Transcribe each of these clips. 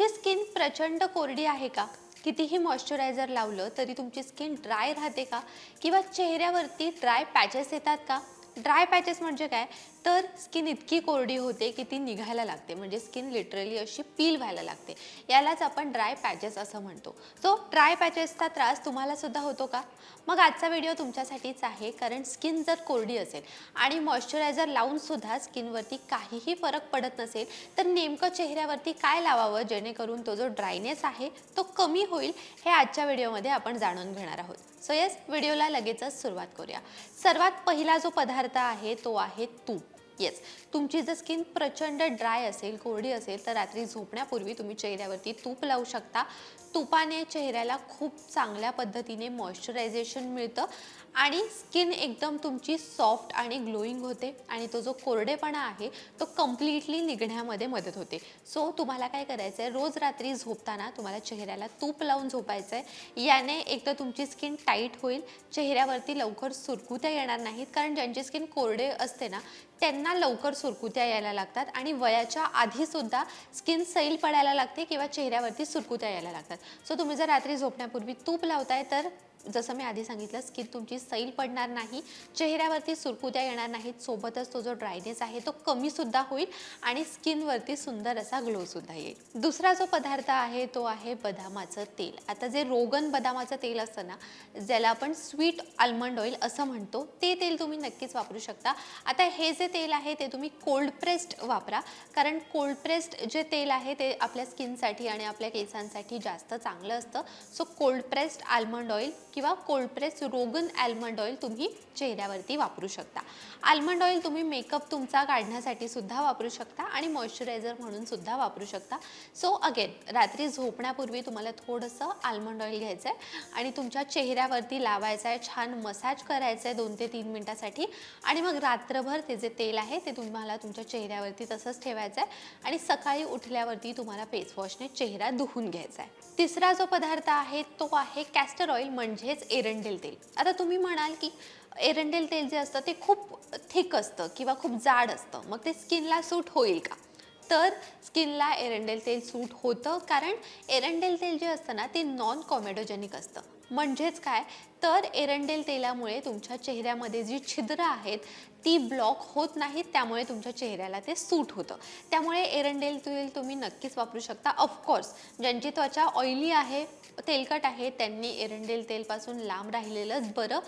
तुमची स्किन प्रचंड कोरडी आहे का? कितीही मॉइश्चरायझर लावलं तरी तुमची स्किन ड्राय राहते का? किंवा चेहऱ्यावरती ड्राय पॅचेस येतात का? ड्राय पॅचेस म्हणजे काय? तर स्किन इतकी कोरडी होते की ती निघायला लागते. म्हणजे स्किन लिटरली अशी पील व्हायला लागते. यालाच आपण ड्राय पॅचेस असं म्हणतो. सो ड्राय पॅचेसचा त्रास तुम्हाला सुद्धा होतो का? मग आजचा व्हिडिओ तुमच्यासाठीच आहे कारण स्किन जर कोरडी असेल आणि मॉइश्चरायझर लावूनसुद्धा स्किनवरती काहीही फरक पडत नसेल तर नेमकं चेहऱ्यावरती काय लावावं जेणेकरून तो जो ड्रायनेस आहे तो कमी होईल हे आजच्या व्हिडिओमध्ये आपण जाणून घेणार आहोत. सो येस व्हिडिओला लगेचच सुरुवात करूया. सर्वात पहिला जो पदार्थ आहे तो आहे तूप. येस. तुमची जर स्किन प्रचंड ड्राय असेल कोरडी असेल तर रात्री झोपण्यापूर्वी तुम्ही चेहऱ्यावरती तूप लावू शकता. तुपाने चेहऱ्याला खूप चांगल्या पद्धतीने मॉइश्चरायझेशन मिळतं आणि स्किन एकदम तुमची सॉफ्ट आणि ग्लोईंग होते आणि तो जो कोरडेपणा आहे तो कम्प्लिटली निघण्यामध्ये मदत होते. सो तुम्हाला काय करायचं आहे रोज रात्री झोपताना तुम्हाला चेहऱ्याला तूप लावून झोपायचं आहे याने एक तर तुमची स्किन टाईट होईल चेहऱ्यावरती लवकर सुरकुत्या येणार नाहीत. कारण ज्यांची स्किन कोरडे असते ना त्यांना लवकर सुरकुत्या यायला लागतात आणि वयाच्या आधीसुद्धा स्किन सैल पडायला लागते किंवा चेहऱ्यावरती सुरकुत्या यायला लागतात. सो तुम्ही जर रात्री झोपण्यापूर्वी तूप लावताय तर जसं मी आधी सांगितलं स्किन तुमची सैल पडणार नाही चेहऱ्यावरती सुरकुत्या येणार नाहीत सोबतच तो जो ड्रायनेस आहे तो कमीसुद्धा होईल आणि स्किनवरती सुंदर असा ग्लोसुद्धा येईल. दुसरा जो पदार्थ आहे तो आहे बदामाचं तेल. आता जे रोगन बदामाचं तेल असतं ना ज्याला आपण स्वीट आल्मंड ऑइल असं म्हणतो ते तेल तुम्ही नक्कीच वापरू शकता. आता हे जे तेल आहे ते तुम्ही कोल्ड प्रेस्ड वापरा कारण कोल्ड प्रेस्ड जे तेल आहे ते आपल्या स्किनसाठी आणि आपल्या केसांसाठी जास्त चांगलं असतं. So cold pressed almond oil किंवा कोल्ड प्रेस रोगन आल्मंड ऑइल तुम्ही चेहऱ्यावरती वापरू शकता. आल्मंड ऑइल तुम्ही मेकअप तुमचा काढण्यासाठी सुद्धा वापरू शकता आणि मॉइश्चरायझर म्हणून सुद्धा वापरू शकता. सो अगेन रात्री झोपण्यापूर्वी तुम्हाला थोडंसं आल्मंड ऑइल घ्यायचं आहे आणि तुमच्या चेहऱ्यावरती लावायचं आहे छान मसाज करायचं आहे दोन ते तीन मिनटासाठी आणि मग रात्रभर ते जे तेल आहे ते तुम्हाला तुमच्या चेहऱ्यावरती तसंच ठेवायचं आहे आणि सकाळी उठल्यावरती तुम्हाला फेसवॉशने चेहरा धुवून घ्यायचा आहे तिसरा जो पदार्थ आहे तो आहे कॅस्टर म्हणजे ऑइल म्हणजेच एरंडेल तेल. आता तुम्ही म्हणाल की एरंडेल तेल जे असतं ते खूप थिक असतं किंवा खूप जाड असतं. मग ते स्किनला सूट होईल का? तर स्किनला एरंडेल तेल सूट होतं कारण एरंडेल तेल जे असतं ना ते नॉन कॉमेडोजेनिक असतं. म्हणजेच काय? तर एरंडेल तेलामुळे तुमच्या चेहऱ्यामध्ये जी छिद्र आहेत ती ब्लॉक होत नाहीत त्यामुळे तुमच्या चेहऱ्याला ते सूट होतं. त्यामुळे एरंडेल तेल तुम्ही नक्कीच वापरू शकता. ऑफकोर्स ज्यांची त्वचा ऑइली आहे तेलकट आहे त्यांनी एरंडेल तेलपासून लांब राहिलेलंच बरं.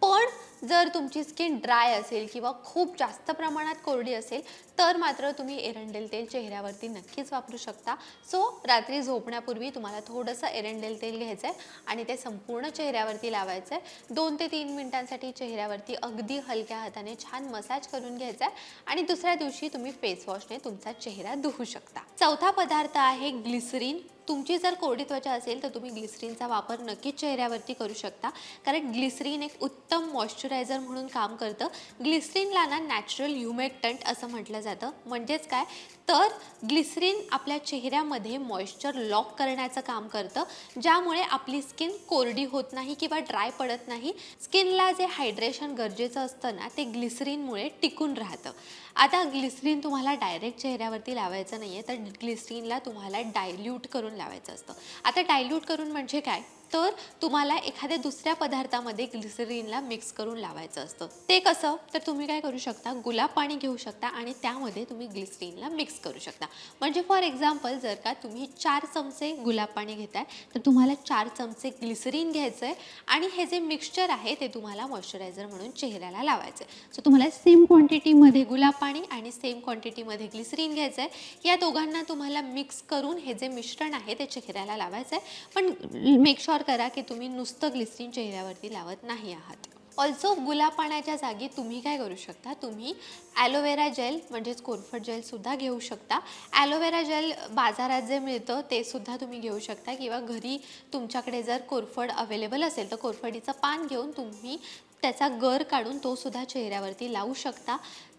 पण जर तुमची स्किन ड्राय असेल किंवा खूप जास्त प्रमाणात कोरडी असेल तर मात्र तुम्ही एरंडेल तेल चेहऱ्यावरती नक्कीच वापरू शकता. सो रात्री झोपण्यापूर्वी तुम्हाला थोडंसं एरंडेल तेल घ्यायचं आहे आणि ते संपूर्ण चेहऱ्यावरती लावायचं आहे दोन ते तीन मिनिटांसाठी चेहऱ्यावरती अगदी हलक्या हाताने छान मसाज करून घ्यायचा आहे आणि दुसऱ्या दिवशी तुम्ही फेसवॉशने तुमचा चेहरा धुवू शकता. चौथा पदार्थ आहे ग्लिसरीन. तुमची जर कोरडी त्वचा असेल तर तुम्ही ग्लिसरीनचा वापर नक्कीच चेहऱ्यावरती करू शकता. कारण ग्लिसरीन एक उत्तम मॉइश्चरायझर म्हणून काम करतं. ग्लिसरीनला ना नॅचरल ह्युमेक्टंट असं म्हटलं जातं. म्हणजेच काय? तर ग्लिसरीन आपल्या चेहऱ्यामध्ये मॉइश्चर लॉक करण्याचं काम करतं. ज्यामुळे आपली स्किन कोरडी होत नाही किंवा ड्राय पडत नाही. स्किनला जे हायड्रेशन गरजेचं असतं ना ते ग्लिसरीनमुळे टिकून राहतं. आता ग्लिसरीन तुम्हाला डायरेक्ट चेहऱ्यावरती लावायचं नाही आहे तर ग्लिसरीनला तुम्हाला डायल्यूट करून लावायचं असतं. आता डायल्यूट करून म्हणजे काय? तर तुम्हाला एखाद्या दुसऱ्या पदार्थामध्ये ग्लिसरीनला मिक्स करून लावायचं असतं. ते कसं? तर तुम्ही काय करू शकता? गुलाब पाणी घेऊ शकता आणि त्यामध्ये तुम्ही ग्लिसरीनला मिक्स करू शकता. म्हणजे फॉर एक्झाम्पल जर का तुम्ही चार चमचे गुलाब पाणी घेताय तर तुम्हाला चार चमचे ग्लिसरीन घ्यायचं आहे आणि हे जे मिक्सचर आहे ते तुम्हाला मॉइश्चरायझर म्हणून चेहऱ्याला लावायचं आहे सो तुम्हाला सेम क्वांटिटीमध्ये गुलाब पाणी आणि सेम क्वांटिटीमध्ये ग्लिसरीन घ्यायचं आहे या दोघांना तुम्हाला मिक्स करून हे जे मिश्रण आहे ते चेहऱ्याला लावायचं आहे पण मेक शुअर करा की तुम्ही नुसतं ग्लिसरीन चेहऱ्यावरती लावत नाही आहात. ऑल्सो गुलाब पाण्याच्या जागी तुम्ही काय करू शकता? तुम्ही ॲलोवेरा जेल म्हणजेच कोरफड जेलसुद्धा घेऊ शकता. ॲलोवेरा जेल बाजारात जे मिळतं ते सुद्धा तुम्ही घेऊ शकता. किंवा घरी तुमच्याकडे जर कोरफड अवेलेबल असेल तर कोरफडीचं पान घेऊन तुम्ही त्याचा गर काढून तो सुद्धा चेहऱ्यावरती लावू शकता.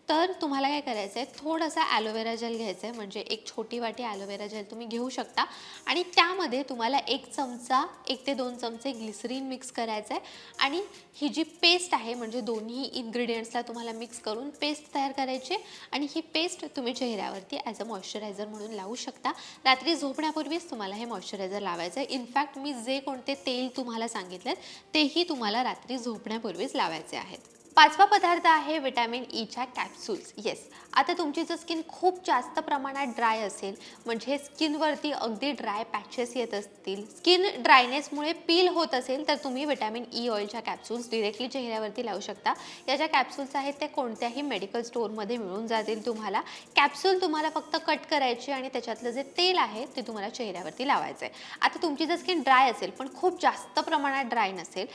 तर तुम्हाला काय करायचं आहे थोडासा ॲलोवेरा जेल घ्यायचं आहे म्हणजे एक छोटी वाटी ॲलोवेरा जेल तुम्ही घेऊ शकता. आणि त्यामध्ये तुम्हाला एक चमचा एक ते दोन चमचे ग्लिसरीन मिक्स करायचं आहे आणि ही जी पेस्ट आहे म्हणजे दोन्ही इन्ग्रेडियंट्सला तुम्हाला मिक्स करून पेस्ट तयार करायची. आणि ही पेस्ट तुम्ही चेहऱ्यावरती ॲज अ मॉइश्चरायझर म्हणून लावू शकता. रात्री झोपण्यापूर्वीच तुम्हाला हे मॉइश्चरायझर लावायचं आहे इनफॅक्ट मी जे कोणते तेल तुम्हाला सांगितले तेही तुम्हाला रात्री झोपण्यापूर्वीच लावायचे आहेत. पाचवा पदार्थ आहे विटॅमिन ईच्या e कॅप्सूल्स येस आता तुमची जर स्किन खूप जास्त प्रमाणात ड्राय असेल म्हणजे स्किनवरती अगदी ड्राय पॅचेस येत असतील स्किन ड्रायनेसमुळे पील होत असेल तर तुम्ही विटॅमिन ई ऑइलच्या कॅप्सूल्स डिरेक्टली चेहऱ्यावरती लावू शकता. या ज्या कॅप्सूल्स आहेत त्या कोणत्याही मेडिकल स्टोअरमध्ये मिळून जातील तुम्हाला. कॅप्सूल तुम्हाला फक्त कट करायची आणि त्याच्यातलं जे तेल आहे ते तुम्हाला चेहऱ्यावरती लावायचं आहे आता तुमची जर स्किन ड्राय असेल पण खूप जास्त प्रमाणात ड्राय नसेल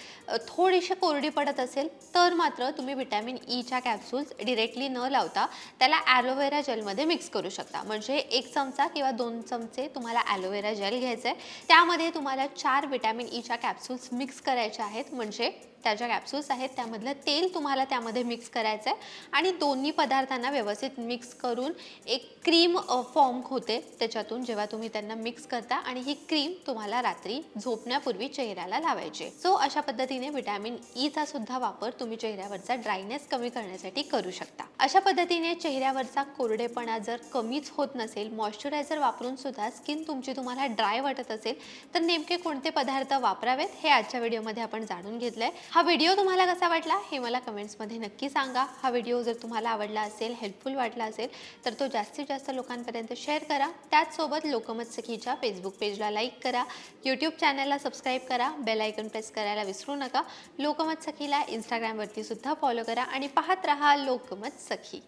थोडीशी कोरडी पडत असेल तर मात्र तुम्ही विटॅमिन ईच्या कॅप्सूल्स डिरेक्टली न लावता त्याला ॲलोवेरा जेलमध्ये मिक्स करू शकता. म्हणजे एक चमचा किंवा दोन चमचे तुम्हाला ॲलोवेरा जेल घ्यायचं आहे त्यामध्ये तुम्हाला चार विटॅमिन ईच्या कॅप्सूल्स मिक्स करायच्या आहेत. म्हणजे त्या ज्या कॅप्सूल्स आहेत त्यामधलं तेल तुम्हाला त्यामध्ये मिक्स करायचं आहे आणि दोन्ही पदार्थांना व्यवस्थित मिक्स करून एक क्रीम फॉर्म होते त्याच्यातून जेव्हा तुम्ही त्यांना मिक्स करता आणि ही क्रीम तुम्हाला रात्री झोपण्यापूर्वी चेहऱ्याला लावायची. सो अशा पद्धतीने व्हिटॅमिन ईचा e सुद्धा वापर तुम्ही चेहऱ्यावरचा ड्रायनेस कमी करण्यासाठी करू शकता. अशा पद्धतीने चेहऱ्यावरचा कोरडेपणा जर कमीच होत नसेल मॉइश्चरायझर वापरून सुद्धा स्किन तुमची तुम्हाला ड्राय वाटत असेल तर नेमके कोणते पदार्थ वापरावेत हे आजच्या व्हिडिओमध्ये आपण जाणून घेतलं आहे हा व्हिडिओ तुम्हाला कसा वाटला हे मला कमेंट्समध्ये नक्की सांगा. हा व्हिडिओ जर तुम्हाला आवडला असेल हेल्पफुल वाटला असेल तर तो जास्तीत जास्त लोकांपर्यंत शेअर करा. त्याचसोबत लोकमत सखीच्या फेसबुक पेजला लाईक करा. यूट्यूब चॅनलला सबस्क्राईब करा. बेल आयकन प्रेस करायला विसरू नका. लोकमत सखीला इंस्टाग्रामवरती सुद्धा फॉलो करा आणि पाहत रहा लोकमत सखी